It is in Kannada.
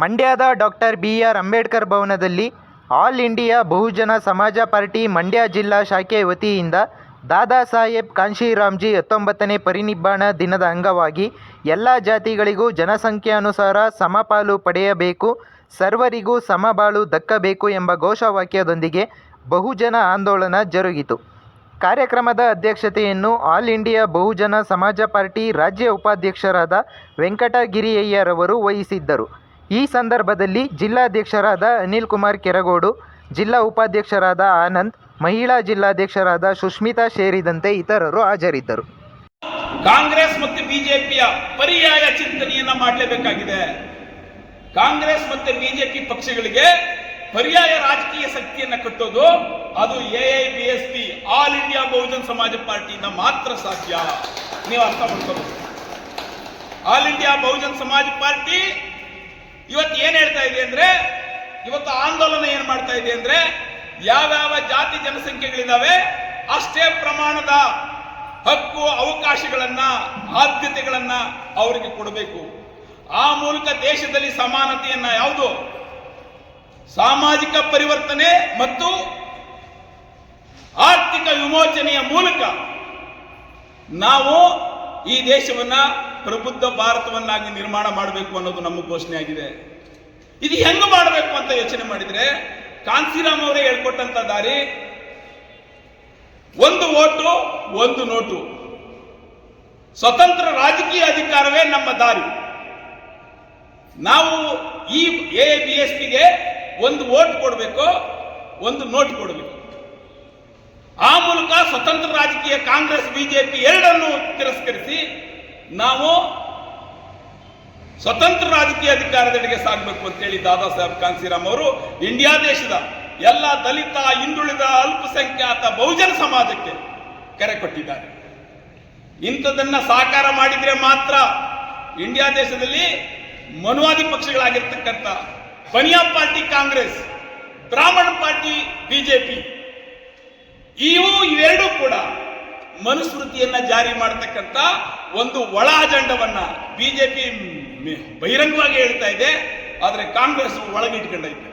ಮಂಡ್ಯದ ಡಾಕ್ಟರ್ ಬಿ ಆರ್ ಅಂಬೇಡ್ಕರ್ ಭವನದಲ್ಲಿ ಆಲ್ ಇಂಡಿಯಾ ಬಹುಜನ ಸಮಾಜ ಪಾರ್ಟಿ ಮಂಡ್ಯ ಜಿಲ್ಲಾ ಶಾಖೆ ವತಿಯಿಂದ ದಾದಾ ಸಾಹೇಬ್ ಕಾಂಶಿರಾಮ್ಜಿ ಹತ್ತೊಂಬತ್ತನೇ ಪರಿನಿಬ್ಬಾಣ ದಿನದ ಅಂಗವಾಗಿ ಎಲ್ಲ ಜಾತಿಗಳಿಗೂ ಜನಸಂಖ್ಯಾನುಸಾರ ಸಮಪಾಲು ಪಡೆಯಬೇಕು, ಸರ್ವರಿಗೂ ಸಮಬಾಳು ದಕ್ಕಬೇಕು ಎಂಬ ಘೋಷವಾಕ್ಯದೊಂದಿಗೆ ಬಹುಜನ ಆಂದೋಲನ ಜರುಗಿತು. ಕಾರ್ಯಕ್ರಮದ ಅಧ್ಯಕ್ಷತೆಯನ್ನು ಆಲ್ ಇಂಡಿಯಾ ಬಹುಜನ ಸಮಾಜ ಪಾರ್ಟಿ ರಾಜ್ಯ ಉಪಾಧ್ಯಕ್ಷರಾದ ವೆಂಕಟಗಿರಿಯಯ್ಯರವರು ವಹಿಸಿದ್ದರು. ಈ ಸಂದರ್ಭದಲ್ಲಿ ಜಿಲ್ಲಾಧ್ಯಕ್ಷರಾದ ಅನಿಲ್ ಕುಮಾರ್ ಕೆರಗೋಡು, ಜಿಲ್ಲಾ ಉಪಾಧ್ಯಕ್ಷರಾದ ಆನಂದ್, ಮಹಿಳಾ ಜಿಲ್ಲಾಧ್ಯಕ್ಷರಾದ ಸುಷ್ಮಿತಾ ಸೇರಿದಂತೆ ಇತರರು ಹಾಜರಿದ್ದರು. ಕಾಂಗ್ರೆಸ್ ಮತ್ತು ಬಿಜೆಪಿಯ ಪರ್ಯಾಯ ಚಿಂತನೆಯನ್ನ ಮಾಡಲೇಬೇಕಾಗಿದೆ. ಕಾಂಗ್ರೆಸ್ ಮತ್ತು ಬಿಜೆಪಿ ಪಕ್ಷಗಳಿಗೆ ಪರ್ಯಾಯ ರಾಜಕೀಯ ಶಕ್ತಿಯನ್ನ ಕಟ್ಟೋದು, ಅದು ಎಐಬಿಎಸ್ಪಿ ಆಲ್ ಇಂಡಿಯಾ ಬಹುಜನ್ ಸಮಾಜ ಪಾರ್ಟಿಯಿಂದ ಮಾತ್ರ ಸಾಧ್ಯ. ನೀವು ಅರ್ಥ ಮಾಡ್ಕೋಬೇಕು. ಆಲ್ ಇಂಡಿಯಾ ಬಹುಜನ್ ಸಮಾಜ ಪಾರ್ಟಿ ಇವತ್ತು ಏನ್ ಹೇಳ್ತಾ ಇದೆ ಅಂದ್ರೆ, ಇವತ್ತು ಆಂದೋಲನ ಏನ್ ಮಾಡ್ತಾ ಇದೆ ಅಂದ್ರೆ, ಯಾವ್ಯಾವ ಜಾತಿ ಜನಸಂಖ್ಯೆಗಳಿದಾವೆ, ಅಷ್ಟೇ ಪ್ರಮಾಣದ ಹಕ್ಕು, ಅವಕಾಶಗಳನ್ನ, ಆದ್ಯತೆಗಳನ್ನ ಅವರಿಗೆ ಕೊಡಬೇಕು. ಆ ಮೂಲಕ ದೇಶದಲ್ಲಿ ಸಮಾನತೆಯನ್ನ ಯಾವುದು? ಸಾಮಾಜಿಕ ಪರಿವರ್ತನೆ ಮತ್ತು ಆರ್ಥಿಕ ವಿಮೋಚನೆಯ ಮೂಲಕ ನಾವು ಈ ದೇಶವನ್ನ ಪ್ರಬುದ್ಧ ಭಾರತವನ್ನಾಗಿ ನಿರ್ಮಾಣ ಮಾಡಬೇಕು ಅನ್ನೋದು ನಮ್ಮ ಘೋಷಣೆ ಆಗಿದೆ. ಇದು ಹೆಂಗ್ ಮಾಡಬೇಕು ಅಂತ ಯೋಚನೆ ಮಾಡಿದ್ರೆ ಕಾಂತಿರಾಮ್ ಅವರೇ ಹೇಳ್ಕೊಟ್ಟಂತ ದಾರಿ, ಒಂದು ಓಟು, ಒಂದು ನೋಟು. ಸ್ವತಂತ್ರ ರಾಜಕೀಯ ಅಧಿಕಾರವೇ ನಮ್ಮ ದಾರಿ. ನಾವು ಈ ಎ ಬಿ ಎಸ್ ಪಿಗೆ ಒಂದು ಓಟ್ ಕೊಡಬೇಕು, ಒಂದು ನೋಟ್ ಕೊಡಬೇಕು. ಆ ಮೂಲಕ ಸ್ವತಂತ್ರ ರಾಜಕೀಯ ಕಾಂಗ್ರೆಸ್ ಬಿಜೆಪಿ ಎರಡನ್ನು ತಿರಸ್ಕರಿಸಿ ನಾವು ಸ್ವತಂತ್ರ ರಾಜಕೀಯ ಅಧಿಕಾರದೆಡೆಗೆ ಸಾಗಬೇಕು ಅಂತೇಳಿ ದಾದಾ ಸಾಹೇಬ್ ಕಾನ್ಸಿರಾಮ್ ಅವರು ಇಂಡಿಯಾ ದೇಶದ ಎಲ್ಲ ದಲಿತ, ಹಿಂದುಳಿದ, ಅಲ್ಪಸಂಖ್ಯಾತ ಬಹುಜನ ಸಮಾಜಕ್ಕೆ ಕರೆ ಕೊಟ್ಟಿದ್ದಾರೆ. ಇಂಥದನ್ನ ಸಾಕಾರ ಮಾಡಿದ್ರೆ ಮಾತ್ರ ಇಂಡಿಯಾ ದೇಶದಲ್ಲಿ ಮನುವಾದಿ ಪಕ್ಷಗಳಾಗಿರ್ತಕ್ಕಂಥ Bania party, Congress, Brahmin party, BJP, ಇವು ಇವೆರಡೂ ಕೂಡ ಮನುಸ್ಮೃತಿಯನ್ನ ಜಾರಿ ಮಾಡತಕ್ಕಂತ ಒಂದು ಒಳ ಅಜೆಂಡವನ್ನ ಬಿಜೆಪಿ ಬಹಿರಂಗವಾಗಿ ಹೇಳ್ತಾ ಇದೆ. ಆದ್ರೆ ಕಾಂಗ್ರೆಸ್ ಒಳಗೆ ಒಳಗಿಟ್ಕೊಂಡೈತೆ.